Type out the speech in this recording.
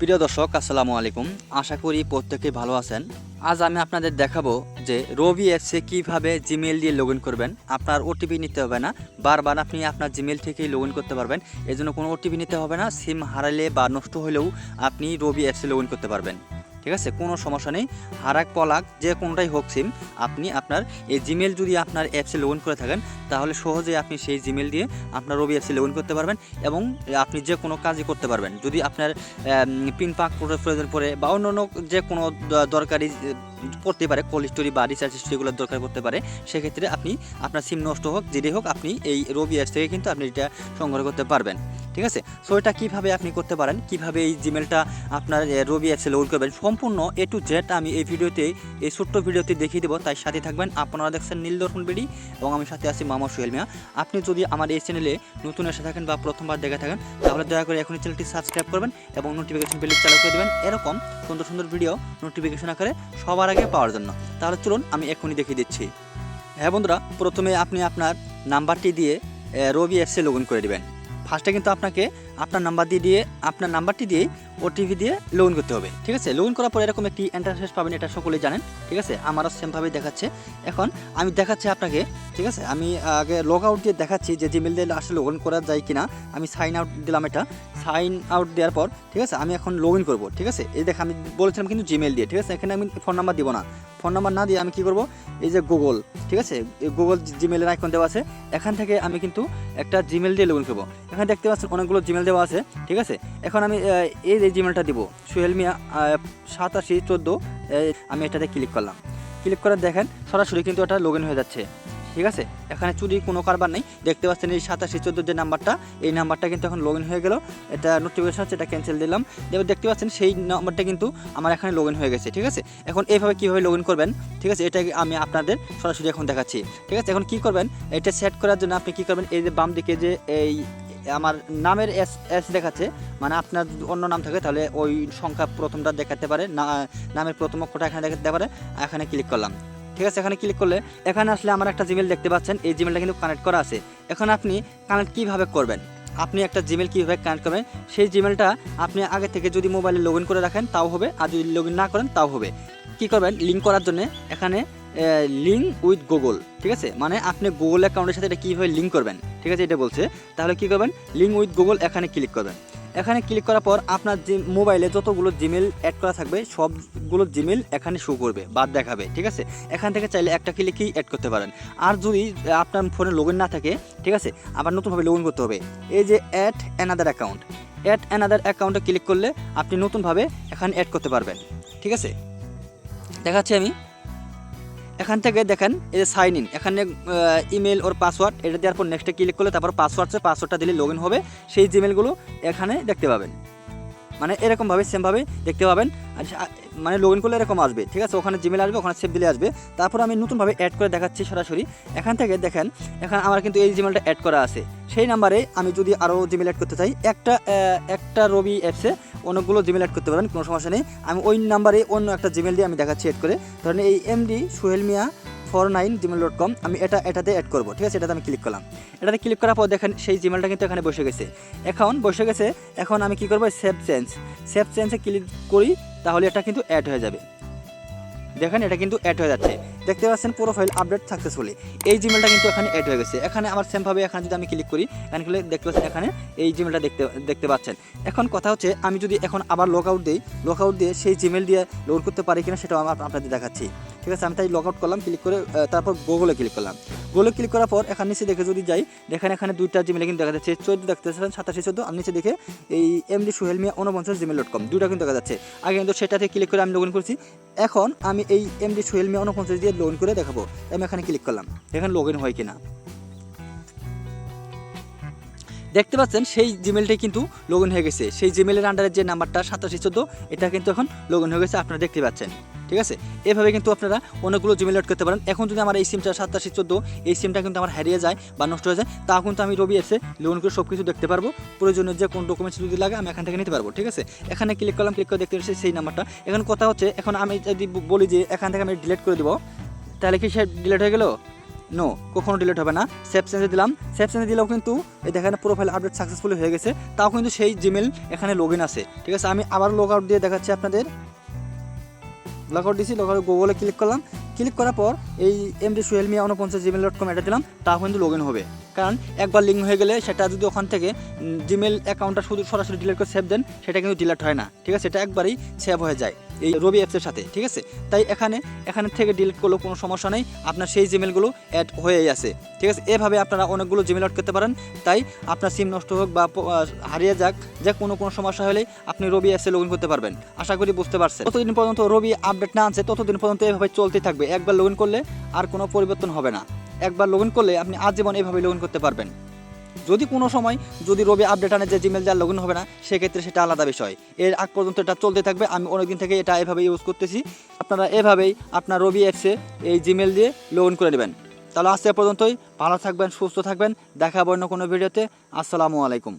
প্রিয় দর্শক, আসসালামু আলাইকুম। আশা করি প্রত্যেকে ভালো আছেন। আজ আমি আপনাদের দেখাবো যে রবি অ্যাপসে কীভাবে জিমেল দিয়ে লগ করবেন। আপনার ওটিপি নিতে হবে না। বারবার আপনি আপনার জিমেল থেকেই লগ করতে পারবেন। এজন্য কোনো ওটিপি নিতে হবে না। সিম হারালে বা নষ্ট হলেও আপনি রবি অ্যাপসে লগ করতে পারবেন। ঠিক আছে? কোনো সমস্যা নেই। হারাক পলাক, যে কোনটাই হোক সিম, আপনি আপনার এই জিমেল যদি আপনার অ্যাপসে লগ করে থাকেন, তাহলে সহজেই আপনি সেই জিমেল দিয়ে আপনার রবি অ্যাপসে লগ করতে পারবেন এবং আপনি যে কোনো কাজই করতে পারবেন। যদি আপনার পিন পাক প্রয়োজন পড়ে বা অন্য অন্য যে কোনো দরকারি, পড়তে পারে কল স্টোরি বা রিসার্চ স্টোরিগুলো দরকার পড়তে পারে, সেক্ষেত্রে আপনি আপনার সিম নষ্ট হোক, যেটাই হোক, আপনি এই রবি অ্যাপস থেকে কিন্তু আপনি এটা সংগ্রহ করতে পারবেন। ঠিক আছে? সো এটা কীভাবে আপনি করতে পারেন? কীভাবে এই জিমেলটা আপনার রবি অ্যাপসে লোড করবেন? সম্পূর্ণ এ টু জেড আমি এই ভিডিওতে, এই ছোট্ট ভিডিওতে দেখিয়ে দেবো। তাই সাথে থাকবেন আপনারা দেখছেন নীল দর্পণ বেডি এবং আমি সাথে আছি মামা সোহেল মিয়া। আপনি যদি আমার এই চ্যানেলে নতুন এসে থাকেন বা প্রথমবার দেখে থাকেন, তাহলে দয়া করে এখনই চ্যানেলটি সাবস্ক্রাইব করবেন এবং নোটিফিকেশন বেল চালু করে দেবেন। এরকম সুন্দর সুন্দর ভিডিও নোটিফিকেশন আকারে সবার আগে পাওয়ার জন্য। তাহলে চলুন আমি এখনই দেখিয়ে দিচ্ছি। হ্যাঁ বন্ধুরা, প্রথমে আপনি আপনার নাম্বারটি দিয়ে রবি অ্যাপসে লগ করে দেবেন। ফার্স্টে কিন্তু আপনাকে আপনার নাম্বার দিয়ে দিয়ে, আপনার নাম্বারটি দিয়ে ওটিপি দিয়ে লগ করতে হবে, ঠিক আছে? লগ করার পর এরকম একটি ইন্টারফেস পাবেন, এটা সকলেই জানেন, ঠিক আছে? আমারও সেমভাবে দেখাচ্ছে। এখন আমি দেখাচ্ছি আপনাকে, ঠিক আছে? আমি আগে লগ আউট দিয়ে দেখাচ্ছি যে জিমেল দিয়ে আসলে লগ করা যায় কিনা। আমি সাইন আউট দিলাম এটা। সাইন আউট দেওয়ার পর, ঠিক আছে? আমি এখন লগ ইন করব, ঠিক আছে? এই দেখ আমি বলেছিলাম কিন্তু জিমেল দিয়ে, ঠিক আছে? এখানে আমি ফোন নাম্বার দিব না। ফোন নাম্বার না দিয়ে আমি কি করব? এই যে গুগল ঠিক আছে? গুগল জিমেলের আইকন দেওয়া আছে। এখান থেকে আমি কিন্তু একটা জিমেল দিয়ে লগ ইন করব। এখানে দেখতে পাচ্ছেন অনেকগুলো জিমেল দেওয়া আছে, ঠিক আছে? এখন আমি এই যে জিমেলটা দিব সোহেল মিয়া সাতাশি চোদ্দ আমি এটাতে ক্লিক করলাম। ক্লিক করে দেখেন, সরাসরি কিন্তু এটা লগ হয়ে যাচ্ছে, ঠিক আছে? এখানে চুরি কোনো কারবার নেই, দেখতে পাচ্ছেন এই সাতাশি চোদ্দ যে নাম্বারটা, এই নাম্বারটা কিন্তু এখন লগ হয়ে গেল, এটা নোটিফিকেশন হচ্ছে, এটা ক্যান্সেল দিলাম। এবার দেখতে পাচ্ছেন সেই নাম্বারটা কিন্তু আমার এখানে লগ হয়ে গেছে, ঠিক আছে? এখন এইভাবে কীভাবে লগ করবেন, ঠিক আছে? এটা আমি আপনাদের সরাসরি এখন দেখাচ্ছি, ঠিক আছে? এখন কি করবেন, এটা সেট করার জন্য আপনি কি করবেন, এই যে বাম দিকে যে এই আমার নামের এস এস দেখাচ্ছে মানে আপনার অন্য নাম থাকে তাহলে ওই সংখ্যা প্রথমটা দেখাতে পারে, না, নামের প্রথম অক্ষরটা এখানে দেখাতে পারে, এখানে ক্লিক করলাম। ঠিক আছে, এখানে ক্লিক করলে, এখানে আসলে আমার একটা জিমেল দেখতে পাচ্ছেন, এই জিমেলটা কিন্তু কানেক্ট করা আছে। এখন আপনি কানেক্ট কীভাবে করবেন? আপনি একটা জিমেল কীভাবে কানেক্ট করবেন? সেই জিমেলটা আপনি আগে থেকে যদি মোবাইলে লগ করে রাখেন, তাও হবে, আর যদি লগ না করেন, তাও হবে। কী করবেন? লিঙ্ক করার জন্য এখানে লিঙ্ক উইথ গুগল ঠিক আছে? মানে আপনি গুগল অ্যাকাউন্টের সাথে এটা কীভাবে লিঙ্ক করবেন? ঠিক আছে, এটা বলছে। তাহলে কি করবেন? লিঙ্ক উইথ গুগল এখানে ক্লিক করবেন। এখানে ক্লিক করার পর আপনার যে মোবাইলে যতগুলো জিমেল অ্যাড করা থাকবে, সবগুলো জিমেল এখানে শো করবে বা দেখাবে, ঠিক আছে? এখান থেকে চাইলে একটা ক্লিকেই অ্যাড করতে পারেন। আর যদি আপনার ফোনে লগ না থাকে, ঠিক আছে? আবার নতুনভাবে লগ করতে হবে। এই যে add another account add another অ্যাকাউন্টে ক্লিক করলে আপনি নতুনভাবে এখানে অ্যাড করতে পারবেন। ঠিক আছে? দেখাচ্ছি আমি। এখান থেকে দেখেন, এই যে সাইন ইন এখানে ইমেল ওর পাসওয়ার্ড এটা দেওয়ার পর নেক্সটে ক্লিক করলে তারপর পাসওয়ার্ড পাসওয়ার্ডটা দিলে লগ হবে, সেই জিমেলগুলো এখানে দেখতে পাবেন। মানে এরকমভাবে সেমভাবে দেখতে পাবেন। আর মানে লগ ইন করলে এরকম আসবে, ঠিক আছে? ওখানে জিমেল আসবে, ওখানে সেভ দিলে আসবে। তারপর আমি নতুনভাবে অ্যাড করে দেখাচ্ছি সরাসরি। এখান থেকে দেখেন, এখানে আমার কিন্তু এই জিমেলটা অ্যাড করা আছে। সেই নাম্বারে আমি যদি আরও জিমেল অ্যাড করতে চাই, একটা একটা রবি অ্যাপসে অনেকগুলো জিমেল অ্যাড করতে পারেন, কোনো সমস্যা নেই। আমি ওই নাম্বারে অন্য একটা জিমেল দিয়ে আমি দেখাচ্ছি অ্যাড করে। ধরেন এই MD Sohel Miah four nine Gmail dot com আমি এটা, এটাতে অ্যাড করব, ঠিক আছে? এটাতে আমি ক্লিক করলাম। এটাতে ক্লিক করার পর দেখেন, সেই জিমেলটা কিন্তু এখানে বসে গেছে। এখন বসে গেছে, এখন আমি কি করব? সেভ চেঞ্জ সেভ চেঞ্জে ক্লিক করি, তাহলে এটা কিন্তু অ্যাড হয়ে যাবে। দেখেন, এটা কিন্তু অ্যাড হয়ে যাচ্ছে। দেখতে পাচ্ছেন প্রোফাইল আপডেট সাকসেসফুলি এই জিমেলটা কিন্তু এখানে অ্যাড হয়ে গেছে। এখানে আমার সেমভাবে এখানে যদি আমি ক্লিক করি, এখানে ক্লিক দেখতে পাচ্ছেন, এখানে এই জিমেলটা দেখতে দেখতে পাচ্ছেন। এখন কথা হচ্ছে, আমি যদি এখন আবার লগ আউট দিই লগ আউট দিয়ে সেই জিমেল দিয়ে লোড করতে পারি কিনা সেটাও আমার আপনাদের দেখাচ্ছি। ঠিক আছে, আমি তাই লগ আউট করলাম ক্লিক করে তারপর গুগলে ক্লিক করলাম। গুগলে ক্লিক করার পর এখানে নিচে দেখে যদি যাই, দেখেন এখানে দুইটা জিমেল কিন্তু দেখা যাচ্ছে, চোদ্দ দেখতে পাচ্ছেন সাতাশি, চোদ্দ, আর নিচে দেখে এই এমডি সোহেল মিয়া উনপঞ্চাশ জিমেল ডট কম দুইটা কিন্তু দেখা যাচ্ছে। আগে কিন্তু সেটাতে ক্লিক করে আমি লগ ইন করছি, এখন আমি এই এমডি সোহেল মিয়া উনপঞ্চাশ দিয়ে লগ ইন করে দেখাবো। আমি এখানে ক্লিক করলাম এখানে লগ ইন হয় কিনা। দেখতে পাচ্ছেন, সেই জিমেলটাই কিন্তু লগ ইন হয়ে গেছে। সেই জিমেলের আন্ডারে যে নাম্বারটা সাতাশি, চোদ্দ, এটা কিন্তু এখন লগ ইন হয়ে গেছে, আপনারা দেখতে পাচ্ছেন। ঠিক আছে? এভাবে কিন্তু আপনারা অনেকগুলো জিমেল অ্যাড করতে পারেন। এখন যদি আমার এই সিমটা সাতাশি চোদ্দ, এই সিমটা কিন্তু আমার হারিয়ে যায় বা নষ্ট হয়ে যায়, তাও কিন্তু আমি রবি এসে লগ ইন করে সব কিছু দেখতে পারব। প্রয়োজনীয় যে কোন ডকুমেন্টস যদি লাগে, আমি এখান থেকে নিতে পারব, ঠিক আছে? এখানে ক্লিক করলাম ক্লিক করে দেখতে পাচ্ছি সেই নাম্বারটা। এখন কথা হচ্ছে, এখন আমি যদি বলি যে এখান থেকে আমি ডিলিট করে দেবো, তাহলে কি সে ডিলিট হয়ে গেলো? নো কখনো ডিলিট হবে না। সেভ চেঞ্জে দিলাম। সেভ চেঞ্জে দিলেও কিন্তু দেখেন প্রোফাইল আপডেট সাকসেসফুলি হয়ে গেছে। তাও কিন্তু সেই জিমেল এখানে লগ আছে। ঠিক আছে? আমি আবার লগ আউট দিয়ে দেখাচ্ছি আপনাদের। লগ আউট আউট গুগলে ক্লিক করলাম। ক্লিক করার পর এই এমডি সুহেল মিয়া উনপঞ্চাশ জিমেল ডট কম এটা দিলাম তাও কিন্তু লগ ইন হবে। কারণ একবার লিঙ্ক হয়ে গেলে সেটা যদি ওখান থেকে জিমেল অ্যাকাউন্টটা শুধু সরাসরি ডিলিট করে সেভ দেন, সেটা কিন্তু ডিলিট হয় না। ঠিক আছে? সেটা একবারই সেভ হয়ে যায় এই রবি অ্যাপসের সাথে। ঠিক আছে? তাই এখানে এখানে থেকে ডিলিট করলেও কোনো সমস্যা নেই। আপনার সেই জিমেলগুলো অ্যাড হয়েই আছে। ঠিক আছে? এভাবে আপনারা অনেকগুলো জিমেল অ্যাড করতে পারেন। তাই আপনার সিম নষ্ট হোক বা হারিয়ে যাক, যে কোনো কোনো সমস্যা হলে আপনি রবি অ্যাপসে লগ করতে পারবেন। আশা করি বুঝতে পারছেন। ততদিন পর্যন্ত রবি আপডেট না আনছে ততদিন পর্যন্ত এভাবে চলতে থাকবে। একবার লগ করলে আর কোনো পরিবর্তন হবে না। একবার লগ করলে আপনি আজীবন এভাবে লগ করতে পারবেন। যদি কোনো সময়, যদি রবি আপডেট আনে যে জিমেল যা লগ ইন হবে না, সেক্ষেত্রে সেটা আলাদা বিষয়। এর আগ পর্যন্ত এটা চলতে থাকবে, আমি অনেকদিন থেকে এটা এভাবে ইউজ করতেছি। আপনারা এভাবেই আপনার রবি অ্যাপসে এই জিমেল দিয়ে লগ করে নেবেন। তাহলে আজকে পর্যন্তই, ভালো থাকবেন, সুস্থ থাকবেন, দেখা অন্য কোনো ভিডিওতে আসসালামু আলাইকুম।